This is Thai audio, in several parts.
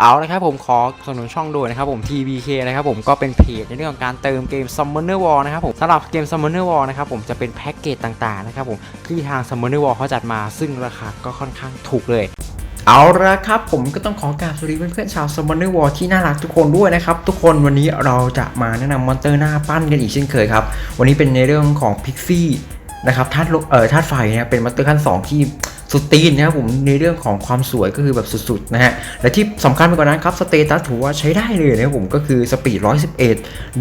เอาละครับผมขอสนับสนุนช่องด้วยนะครับผม TBK นะครับผมก็เป็นเพจในเรื่องของการเติมเกม Summoner War นะครับผมสำหรับเกม Summoner War นะครับผมจะเป็นแพ็กเกจต่างๆนะครับผมที่ทาง Summoner War เขาจัดมาซึ่งราคาก็ค่อนข้างถูกเลยเอาละครับผมก็ต้องขอกราบสวัสดีเพื่อนๆชาว Summoner War ที่น่ารักทุกคนด้วยนะครับ ทุกคนวันนี้เราจะมาแนะนำมอนเตอร์หน้าปั้นกันอีกเช่นเคยครับ วันนี้เป็นในเรื่องของ Pixie นะครับธาตุเอ่อธาตุไฟเนี่ยเป็นมอนเตอร์ขั้น 2 ที่สุดตีนนะครับผมในเรื่องของความสวยก็คือแบบสุดๆนะฮะและที่สำคัญไปกว่านั้นครับสเตตัสถือว่าใช้ได้เลยนะครับผมก็คือสปีด 111 เ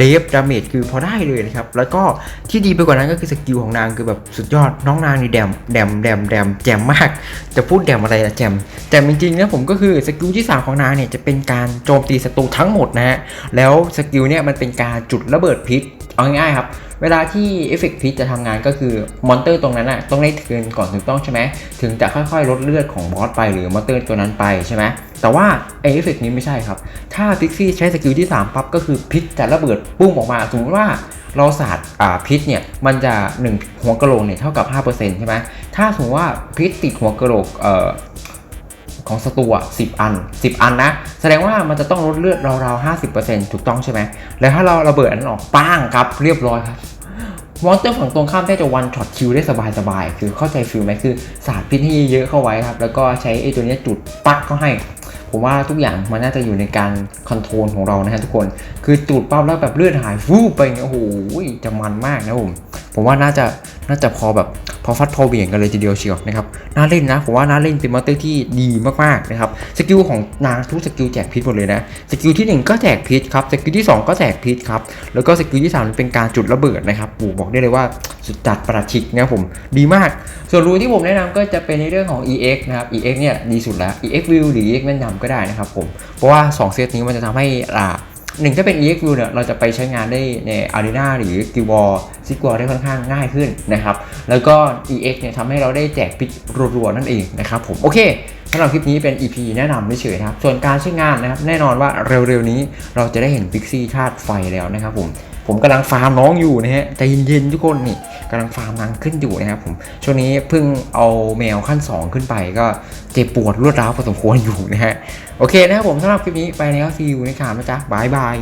ดฟดาเมจคือพอได้เลยนะครับแล้วก็ที่ดีไปกว่านั้นก็คือสกิลของนางคือแบบสุดยอดน้องนางนี่แดมแดมแดมแดมแจมมาก จะพูดแดมอะไรละแจมแจมจริงๆนะผมก็คือสกิลที่ 3 ของนางเนี่ยจะเป็นการโจมตีศัตรูทั้งหมดนะฮะแล้วสกิลเนี่ยมันเป็นการจุดระเบิดพิษเอาง่ายๆครับ เวลาที่เอฟเฟกต์พิษจะทำงานก็คือมอนเตอร์ตรงนั้นอะต้องได้เทินก่อนถูกต้องใช่ไหมถึงจะค่อยๆ ลดเลือดของบอสไปหรือมอนเตอร์ตัวนั้นไปใช่ไหมแต่ว่าไอเอฟเฟกต์นี้ไม่ใช่ครับ ถ้าพิกซี่ใช้สกิลที่ 3 ปั๊บก็คือพิษจะระเบิดปุ้งออกมาสมมติว่าเราสาดอ่าพิษเนี่ยมันจะ 1 หัวกะโหลกเนี่ยเท่ากับ 5%ใช่ไหมถ้าสมมติว่าพิษติดหัวกะโหลกเอ่อ ของสตูอะสิอัน 10 อันนะ แสดงว่ามันจะต้องลดเลือดราวๆ50%ถูกต้องใช่ไหมแล้วถ้าเราระเบิดอันนั้นออกป้างครับเรียบร้อยครับมอนสเตอร์ฝั่งตรงข้ามแทบจะวันช็อตคิวได้สบายๆ คือเข้าใจฟิลไหมคือสาดพิษให้เยอะเข้าไว้ครับ แล้วก็ใช้ไอ้ตัวนี้จุดปักเข้าให้ ผมว่าทุกอย่างมันน่าจะอยู่ในการคอนโทรลของเรานะฮะทุกคน คือจุดปั๊บแล้วแบบเลือดหายฟูบไปเงี้ยโอ้โหจะมันมากนะผม ผมว่าน่าจะน่าจะพอแบบ พอฟัดพอเหวี่ยงกันเลยทีเดียวเชียวนะครับน่าเล่นนะผมว่าน่าเล่นเป็นมอนเตอร์ที่ดีมากๆนะครับสกิลของนางทุกสกิลแจกพิษหมดเลยนะสกิลที่ 1 ก็แจกพิษครับสกิลที่ 2 ก็แจกพิษครับแล้วก็สกิลที่3เป็นการจุดระเบิดนะครับปู่บอกได้เลยว่าสุดจัดประชิกนะครับผมดีมาก ส่วนรูที่ผมแนะนำก็จะเป็นในเรื่องของ EX นะครับ EX เนี่ยดีสุดแล้ว EX View หรือ EX แม่นยำก็ได้นะครับผมเพราะว่า 2 เซตนี้มันจะทำให้อ่า หนึ่งถ้าเป็น EXU เนี่ยเราจะไปใช้งานได้ใน Arena หรือ g u i l d War ซิกวอได้ค่อนข้างง่ายขึ้นนะครับ แล้วก็ EX เนี่ยทำให้เราได้แจกพิกรัวๆนั่นเองนะครับผม โอเค สำหรับคลิปนี้เป็น EP แนะนำเฉยๆนะครับ ส่วนการใช้งานนะครับ แน่นอนว่าเร็วๆนี้เราจะได้เห็นพิกซี่ธาตุไฟแล้วนะครับผมผมกำลังฟาร์มน้องอยู่นะฮะใจเย็นๆทุกคนนี่กำลังฟาร์มนางขึ้นอยู่นะครับผมช่วงนี้เพิ่งเอาแมวขั้น 2 ขึ้นไปก็เจ็บปวดรวดร้าวพอสมควรอยู่นะฮะโอเคนะครับผมสำหรับคลิปนี้ไปแล้วซีอูในข่าวนะจ๊ะบายบาย